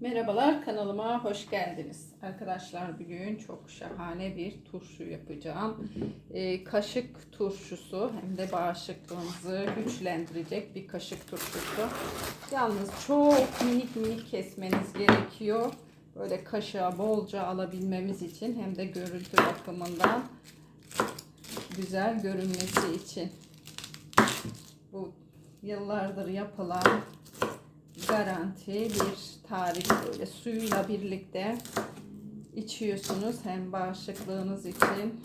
Merhabalar kanalıma hoş geldiniz. Arkadaşlar bugün çok şahane bir turşu yapacağım. Ee, kaşık turşusu hem de bağışıklığınızı güçlendirecek bir kaşık turşusu. Yalnız çok minik minik kesmeniz gerekiyor. Böyle kaşığa bolca alabilmemiz için hem de görüntü bakımından güzel görünmesi için. Bu yıllardır yapılan garanti bir tarif böyle suyuyla birlikte içiyorsunuz hem bağışıklığınız için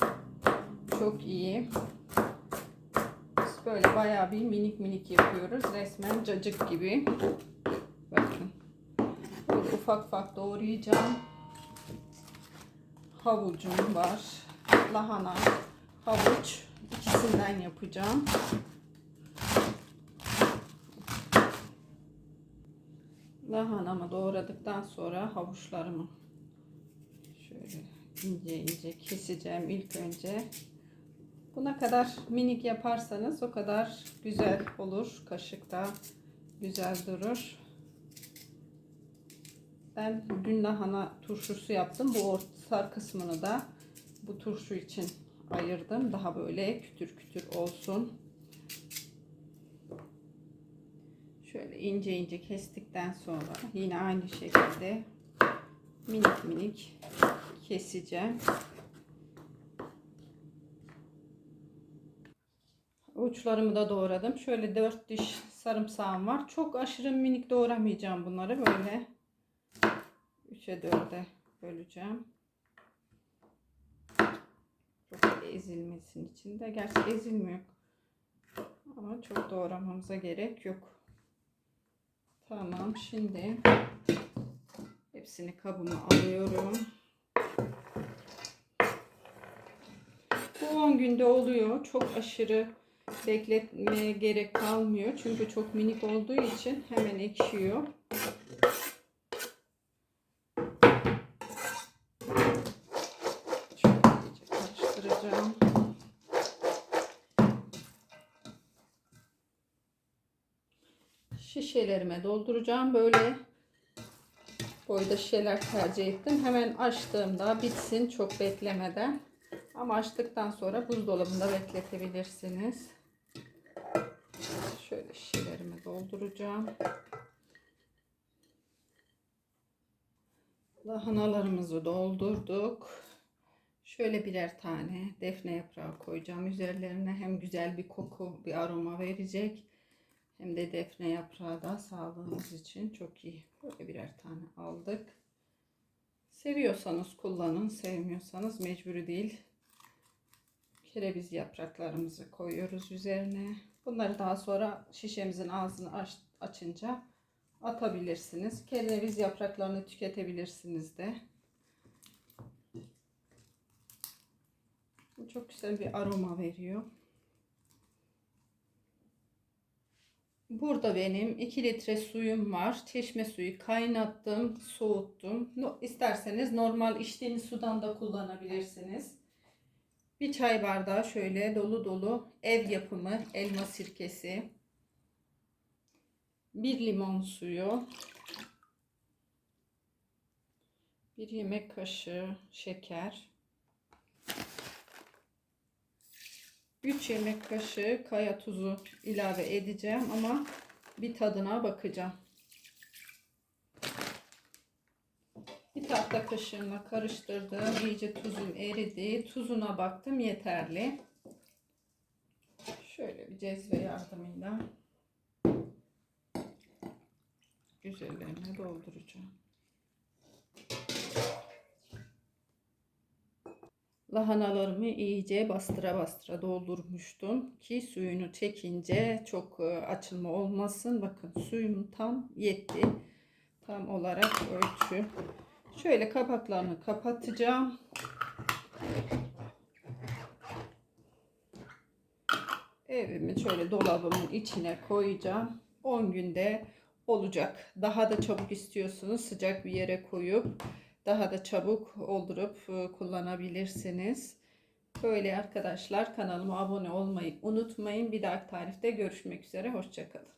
çok iyi. Biz böyle bayağı bir minik minik yapıyoruz. Resmen cacık gibi. Bakın. Böyle ufak ufak doğrayacağım. Havucum var. Lahana, havuç ikisinden yapacağım. Lahanamı doğradıktan sonra havuçlarımı şöyle ince ince keseceğim ilk önce. Buna kadar minik yaparsanız o kadar güzel olur. Kaşıkta güzel durur. Ben dün lahana turşusu yaptım. Bu orta kısmını da bu turşu için ayırdım. Daha böyle kütür kütür olsun. Şöyle ince ince kestikten sonra yine aynı şekilde minik minik keseceğim. Uçlarımı da doğradım. Şöyle 4 diş sarımsağım var. Çok aşırı minik doğramayacağım bunları. Böyle 3'e 4'e böleceğim. Çok ezilmesin içinde. Gerçi ezilmiyor. Ama çok doğramamıza gerek yok. Tamam şimdi hepsini kabıma alıyorum. Bu 10 günde oluyor. Çok aşırı bekletmeye gerek kalmıyor. Çünkü çok minik olduğu için hemen ekşiyor. Şöyle karıştıracağım. Şişelerime dolduracağım. Böyle boyda şişeler tercih ettim. Hemen açtığımda bitsin çok beklemeden. Ama açtıktan sonra buzdolabında bekletebilirsiniz. Şöyle şişelerimi dolduracağım. Lahanalarımızı doldurduk. Şöyle birer tane defne yaprağı koyacağım üzerlerine. Hem güzel bir koku, bir aroma verecek. Hem de defne yaprağı da sağlığımız için çok iyi. Böyle birer tane aldık. Seviyorsanız kullanın, sevmiyorsanız mecburi değil. Kereviz yapraklarımızı koyuyoruz üzerine. Bunları daha sonra şişemizin ağzını aç, açınca atabilirsiniz. Kereviz yapraklarını tüketebilirsiniz de. Bu çok güzel bir aroma veriyor. Burada benim 2 litre suyum var. Çeşme suyu kaynattım, soğuttum. No, isterseniz normal içtiğiniz sudan da kullanabilirsiniz. Bir çay bardağı şöyle dolu dolu ev yapımı elma sirkesi. Bir limon suyu. Bir yemek kaşığı şeker. 3 yemek kaşığı kaya tuzu ilave edeceğim ama bir tadına bakacağım. Bir tahta kaşığımla karıştırdım. İyice tuzum eridi. Tuzuna baktım yeterli. Şöyle bir cezve yardımıyla güzellerine dolduracağım. Lahanalarımı iyice bastıra bastıra doldurmuştum ki suyunu çekince çok e, açılma olmasın. Bakın suyum tam yetti. Tam olarak ölçü. Şöyle kapaklarını kapatacağım. Evimi şöyle dolabımın içine koyacağım. 10 günde olacak. Daha da çabuk istiyorsunuz sıcak bir yere koyup daha da çabuk oldurup e, kullanabilirsiniz. Böyle arkadaşlar kanalıma abone olmayı unutmayın. Bir dahaki tarifte görüşmek üzere. Hoşçakalın.